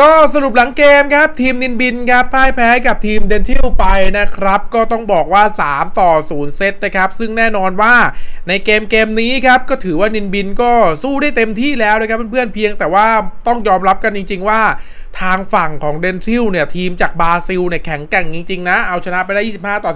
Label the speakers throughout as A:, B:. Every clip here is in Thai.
A: ก็สรุปหลังเกมครับ ทีมนินบินครับพ่ายแพ้กับทีมเดนทิลไปนะครับ ก็ต้องบอกว่า 3 ต่อ 0 เซตนะครับ ซึ่งแน่นอนว่าในเกมเกมนี้ครับ ก็ถือว่านินบินก็สู้ได้เต็มที่แล้วนะครับเพื่อนๆเพียงแต่ว่าต้องยอมรับกันจริง ๆ ว่าทางฝั่งของเดนทิลเนี่ย ทีมจากบราซิลเนี่ย แข็งแกร่งจริง ๆ นะ เอาชนะไปได้ 25 ต่อ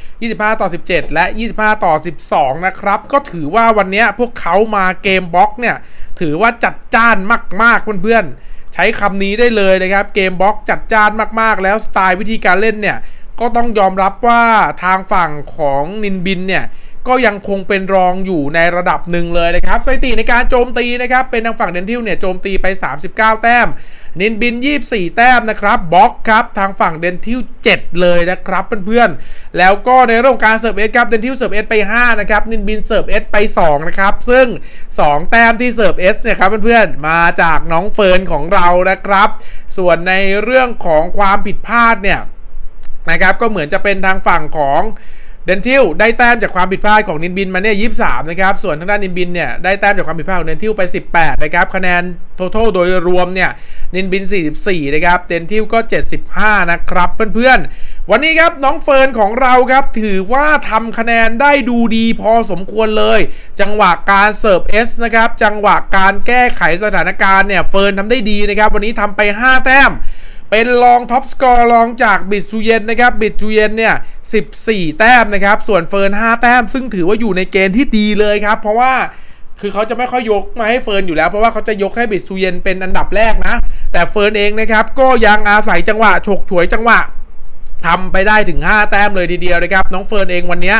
A: 15 25 ต่อ 17 และ 25 ต่อ 12 นะครับ ก็ถือว่าวันนี้พวกเขามาเกมบล็อกเนี่ย ถือว่าจัดจ้านมากๆเพื่อนๆ ใช้คำนี้ได้เลยนะครับ เกมบล็อกจัดจ้านมากๆ แล้วสไตล์วิธีการเล่นเนี่ย ก็ต้องยอมรับว่าทางฝั่งของนินบินเนี่ย ก็ยังคงเป็นรองอยู่ในระดับหนึ่งเลยนะครับสถิติในการโจมตีนะครับเป็นทางฝั่งเดนทิลเนี่ยโจมตีไป 39 แต้ม นินบิน 24 แต้มนะครับบล็อกครับทางฝั่งเดนทิล7เลยนะครับเพื่อนๆแล้วก็ในเรื่องการเสิร์ฟเอสครับเดนทิลเสิร์ฟเอสไป5นะครับนินบินเสิร์ฟเอสไป2นะครับซึ่ง 2 แต้มที่เสิร์ฟเอสเนี่ยครับเพื่อนๆมาจากน้องเฟิร์นของเรานะครับ ส่วนในเรื่องของความผิดพลาดเนี่ยนะครับก็เหมือนจะเป็นทางฝั่งของ เดนทิลได้แต้มจากความผิดพลาดของนินบินมาเนี่ยยี่สามนะครับ ส่วนทางด้านนินบินเนี่ยได้แต้มจากความผิดพลาดของเดนทิลไป 18 นะครับ คะแนนทั้งโดยรวมเนี่ยนินบิน 44 นะครับ เดนทิลก็ 75 นะครับ เพื่อนๆ วันนี้ครับน้องเฟิร์นของเราครับ ถือว่าทำคะแนนได้ดูดีพอสมควรเลย จังหวะการเสิร์ฟเอสนะครับ จังหวะการแก้ไขสถานการณ์เนี่ยเฟิร์นทำได้ดีนะครับ วันนี้ทำไป 5 แต้ม เป็นรองท็อปสกอร์รองจากบิดซูเยนนะครับบิดซูเยนเนี่ย14 แต้มนะครับ ส่วนเฟิร์น 5 แต้ม ซึ่งถือว่าอยู่ในเกณฑ์ที่ดีเลยครับ เพราะว่าคือเขาจะไม่ค่อยยกมาให้เฟิร์นอยู่แล้ว เพราะว่าเขาจะยกให้บิดซูเยนเป็นอันดับแรกนะ แต่เฟิร์นเองนะครับก็ยังอาศัยจังหวะฉกฉวยจังหวะทำไปได้ถึง 5 แต้มเลยทีเดียวนะครับ น้องเฟิร์นเองวันนี้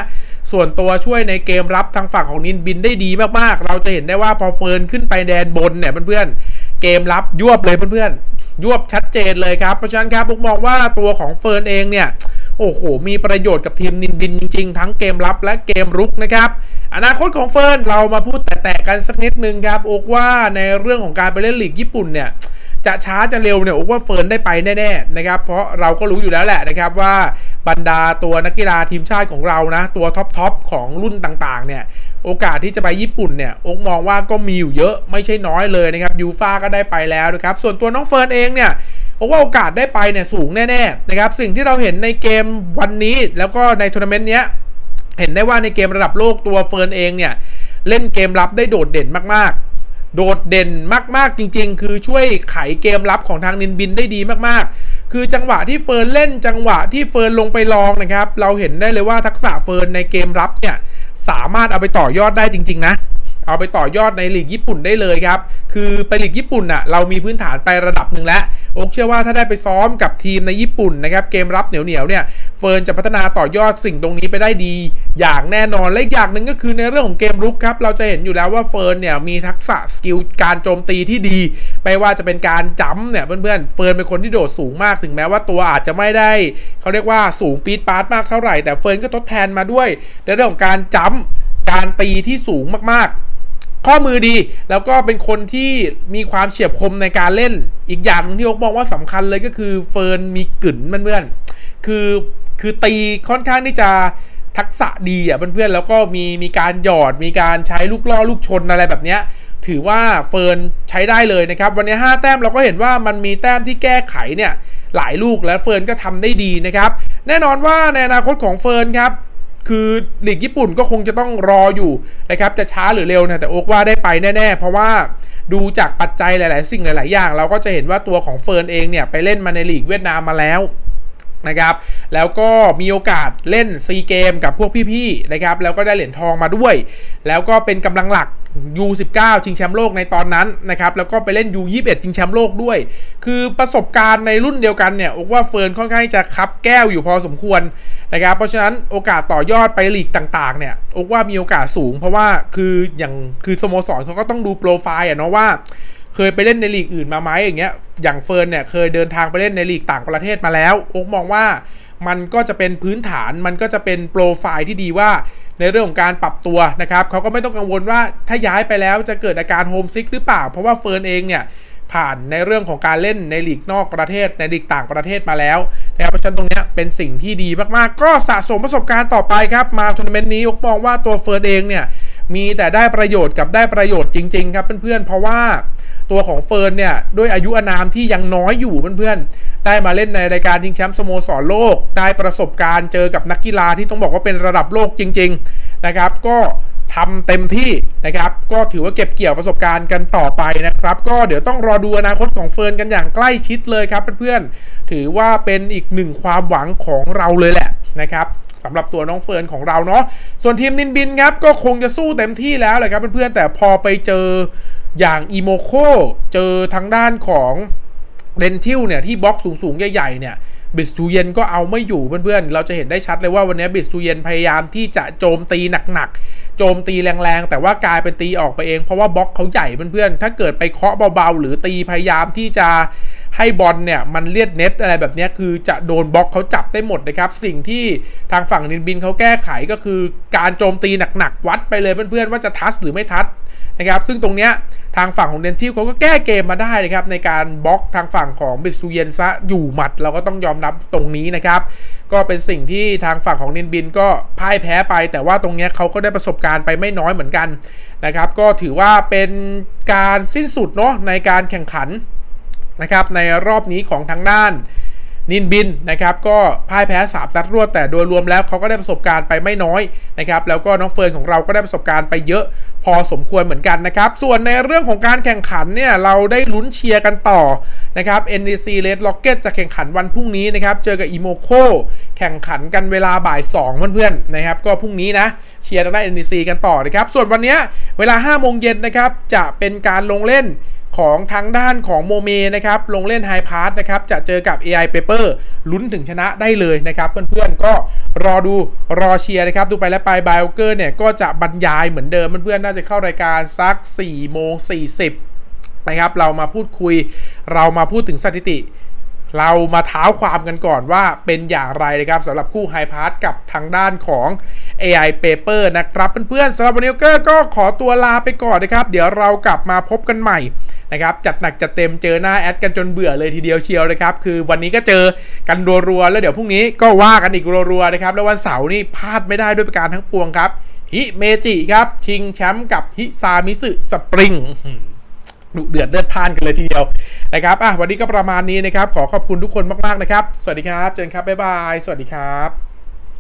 A: ส่วนตัวช่วยในเกมรับทางฝั่งของนินบินได้ดีมากๆ เราจะเห็นได้ว่าพอเฟิร์นขึ้นไปแดนบนเนี่ยเพื่อนๆเกมรับยวบเลยเพื่อนๆ ยวบชัดเจนเลยครับ เพราะฉะนั้นครับผมมองว่าตัวของเฟิร์นเองเนี่ยโอ้โห มีประโยชน์กับทีมนินดินจริง ๆ ทั้งเกมรับและเกมรุกนะครับ อนาคตของเฟิร์นเรามาพูดแตะๆกันสักนิดนึงครับโอกว่าในเรื่องของการไปเล่นลีกญี่ปุ่นเนี่ย จะช้าจะเร็วเนี่ยโอกว่าเฟิร์นได้ไปแน่ๆนะครับเพราะเราก็รู้อยู่แล้วแหละนะครับว่าบรรดาตัวนักกีฬาทีมชาติของเรานะตัวท็อปๆของรุ่นต่างๆเนี่ยโอกาสที่จะไปญี่ปุ่นเนี่ยอกมองว่าก็มีอยู่เยอะไม่ใช่น้อยเลยนะครับยูฟาก็ได้ไปแล้วนะครับส่วนตัวน้องเฟิร์นเองเนี่ยผมว่าโอกาสได้ไปเนี่ยสูงแน่ๆนะครับสิ่งที่เราเห็นในเกมวันนี้แล้วก็ในทัวร์นาเมนต์เนี้ยเห็นได้ว่าในเกมระดับโลกตัวเฟิร์นเองเนี่ยเล่นเกมรับได้โดดเด่นมากๆ โดดเด่นมากๆจริง ๆ คือช่วยไขเกมรับของทางนินบินได้ดีมากๆ คือจังหวะที่เฟิร์นเล่นจังหวะที่เฟิร์นลงไปลองนะครับ เราเห็นได้เลยว่าทักษะเฟิร์นในเกมรับเนี่ยสามารถเอาไปต่อยอดได้จริง ๆ นะ เอาไปต่อยอดในลีกญี่ปุ่นได้เลยครับ คือไปลีกญี่ปุ่นอะเรามีพื้นฐานไประดับหนึ่งแล้ว โอ๊กเชื่อว่าถ้าได้ไปซ้อมกับทีมในญี่ปุ่นนะครับเกมรับเหนียวๆเนี่ยเฟิร์นจะพัฒนาต่อยอดสิ่งตรงนี้ไปได้ดี อย่างแน่นอนและอย่างหนึ่งก็คือในเรื่องของเกมรุกครับเราจะเห็นอยู่แล้วว่าเฟิร์นเนี่ยมีทักษะสกิลการโจมตีที่ดี ไม่ว่าจะเป็นการจัมป์เนี่ยเพื่อนๆเฟิร์นเป็นคนที่โดดสูงมากถึงแม้ว่าตัวอาจจะไม่ได้ เขาเรียกว่าสูงปี๊ดปาร์ตมากเท่าไหร่แต่เฟิร์นก็ทดแทนมาด้วย ในเรื่องของการจัมป์การตีที่สูงมากๆ ข้อมือดี แล้วก็เป็นคนที่มีความเฉียบคมในการเล่น อีกอย่างที่โอ๊กมองว่าสำคัญเลยก็คือเฟิร์นมีกลิ่นเพื่อนๆคือคือตีค่อนข้างที่จะทักษะดีอะเพื่อนๆแล้วก็มีมีการหยอดมีการใช้ลูกล่อลูกชนอะไรแบบเนี้ยถือว่าเฟิร์นใช้ได้เลยนะครับ วันนี้ 5 แต้มเราก็เห็นว่ามันมีแต้มที่แก้ไขเนี่ยหลายลูกและเฟิร์นก็ทำได้ดีนะครับ แน่นอนว่าในอนาคตของเฟิร์นครับ คือหลีกญี่ปุ่นก็คงจะต้องรออยู่นะครับจะช้าหรือเร็วนะแต่โอ๊กว่าได้ไปแน่ ๆ เพราะว่าดูจากปัจจัยหลาย ๆ สิ่งหลาย ๆ อย่าง เราก็จะเห็นว่าตัวของเฟิร์นเองเนี่ยไปเล่นมาในลีกเวียดนามมาแล้วนะครับแล้วก็มีโอกาสเล่นซีเกมกับพวกพี่ ๆ นะครับ แล้วก็ได้เหรียญทองมาด้วย แล้วก็เป็นกำลังหลัก U19 ชิงแชมป์โลกในตอนนั้นนะครับแล้วก็ไปเล่น U21 ชิงแชมป์โลกด้วย คือประสบการณ์ในรุ่นเดียวกันเนี่ยอกว่าเฟิร์นค่อนข้างจะคับแก้วอยู่พอสมควรนะครับเพราะฉะนั้นโอกาสต่อยอดไปลีกต่างๆเนี่ยอกว่ามีโอกาสสูง เพราะว่าคืออย่างคือสโมสรเขาก็ต้องดูโปรไฟล์อะเนาะว่าเคยไปเล่นในลีกอื่นมาไหมอย่างเงี้ย อย่างเฟิร์นเนี่ยเคยเดินทางไปเล่นในลีกต่างประเทศมาแล้วโอ๊กมองว่ามันก็จะเป็นพื้นฐานมันก็จะเป็นโปรไฟล์ที่ดีว่า ในเรื่องของการปรับตัวนะครับเขาก็ไม่ต้องกังวลว่าถ้าย้ายไปแล้วจะเกิดอาการโฮมซิกหรือเปล่า เพราะว่าเฟิร์นเองเนี่ยผ่านในเรื่องของการเล่นในลีกนอกประเทศในลีกต่างประเทศมาแล้วนะครับเพราะฉะนั้นตรงนี้เป็นสิ่งที่ดีมากๆ ก็สะสมประสบการณ์ต่อไปครับ มาทัวร์นาเมนต์นี้ยกมองว่าตัวเฟิร์นเองเนี่ย มีแต่ได้ประโยชน์กับได้ประโยชน์จริง ๆ ครับเพื่อนๆ เพราะว่าตัวของเฟิร์นเนี่ยด้วยอายุอานามที่ยังน้อยอยู่เพื่อนๆ ได้มาเล่นในรายการชิงแชมป์สโมสรโลก ได้ประสบการณ์เจอกับนักกีฬาที่ต้องบอกว่าเป็นระดับโลกจริง ๆนะครับ ก็ทำเต็มที่นะครับ ก็ถือว่าเก็บเกี่ยวประสบการณ์กันต่อไปนะครับ ก็เดี๋ยวต้องรอดูอนาคตของเฟิร์นกันอย่างใกล้ชิดเลยครับเพื่อนๆ ถือว่าเป็นอีกหนึ่งความหวังของเราเลยแหละนะครับ สำหรับตัวน้องเฟิร์นของเราเนาะส่วนทีมนินบินครับก็คงจะสู้เต็มที่แล้วแหละครับเพื่อนๆแต่พอไปเจออย่างอีโมโคเจอทางด้านของเดนทิลเนี่ยที่บล็อกสูงๆ ใหญ่ๆเนี่ยบิสตูเยนก็เอาไม่อยู่เพื่อนๆ เราจะเห็นได้ชัดเลยว่าวันนี้บิสตูเยนพยายามที่จะโจมตีหนักๆ โจมตีแรงๆ แต่ว่ากลายเป็นตีออกไปเองเพราะว่าบล็อกเขาใหญ่เพื่อนๆ ถ้าเกิดไปเคาะเบาๆ หรือตีพยายามที่จะ ให้บอลเนี่ยมันเลียดเน็ตอะไรแบบนี้คือจะโดนบล็อกเขาจับได้หมดนะครับ สิ่งที่ทางฝั่งนินบินเขาแก้ไขก็คือการโจมตีหนักๆวัดไปเลยเพื่อนๆว่าจะทัชหรือไม่ทัชนะครับซึ่งตรงเนี้ยทางฝั่งของเดนทิลเขาก็แก้เกมมาได้นะครับในการบล็อกทางฝั่งของบิสตูเยนซะอยู่หมัดเราก็ต้องยอมรับตรงนี้นะครับ ก็เป็นสิ่งที่ทางฝั่งของนินบินก็พ่ายแพ้ไป แต่ว่าตรงเนี้ยเขาก็ได้ประสบการณ์ไปไม่น้อยเหมือนกันนะครับ ก็ถือว่าเป็นการสิ้นสุดเนาะในการแข่งขัน นะครับในรอบนี้ของทางด้านนินบินนะครับก็พ่ายแพ้3นัดรวดแต่โดยรวมแล้วเขาก็ได้ประสบการณ์ไปไม่น้อยนะครับแล้วก็น้องเฟิร์นของเราก็ได้ประสบการณ์ไปเยอะพอสมควรเหมือนกันนะครับ ส่วนในเรื่องของการแข่งขันเนี่ยเราได้ลุ้นเชียร์กันต่อนะครับ NDC Red Rocket จะแข่งขันวันพรุ่งนี้นะครับเจอกับ Imoco แข่งขันกันเวลาบ่าย2เพื่อนๆนะครับก็พรุ่งนี้นะเชียร์ทางด้าน NDC กันต่อนะครับส่วนวันนี้เวลา5โมงเย็นนะครับจะเป็นการลงเล่น ของทางด้านของโมเมนะครับ ลงเล่นไฮพาร์ t นะครับ จะเจอกับ AI Paper ลุ้นถึงชนะได้เลยนะครับ เพื่อนๆก็รอดูรอเชียร์นะครับ ดูไปและไปไบโอเกอร์เนี่ย ก็จะบรรยายเหมือนเดิม เพื่อนๆน่าจะเข้ารายการสัก4โมง40นะครับ เรามาพูดคุย เรามาพูดถึงสถิติเรามาเท้าความกันก่อนว่าเป็นอย่างไรนะครับสำหรับคู่ไฮพาร์ t กับทางด้านของ AI Paper นะครับ เพื่อนๆสำหรับวันนี้ก็ก็ขอตัวลาไปก่อนนะครับ เดี๋ยวเรากลับมาพบกันใหม่ นะครับจัดหนักจัดเต็มเจอหน้าแอดกันจนเบื่อเลยทีเดียวเชียวนะครับคือวันนี้ก็เจอกันรัวๆแล้วเดี๋ยวพรุ่งนี้ก็ว่ากันอีกรัวๆนะครับแล้ววันเสาร์นี่พลาดไม่ได้ด้วยประการทั้งปวงครับฮิเมจิครับชิงแชมป์กับฮิซามิสึสปริงดุเดือดเลือดพ่านกันเลยทีเดียวนะครับอะวันนี้ก็ประมาณนี้นะครับ ขอขอบคุณทุกคนมากๆนะครับ สวัสดีครับ เจอกันครับ บ๊ายบาย สวัสดีครับ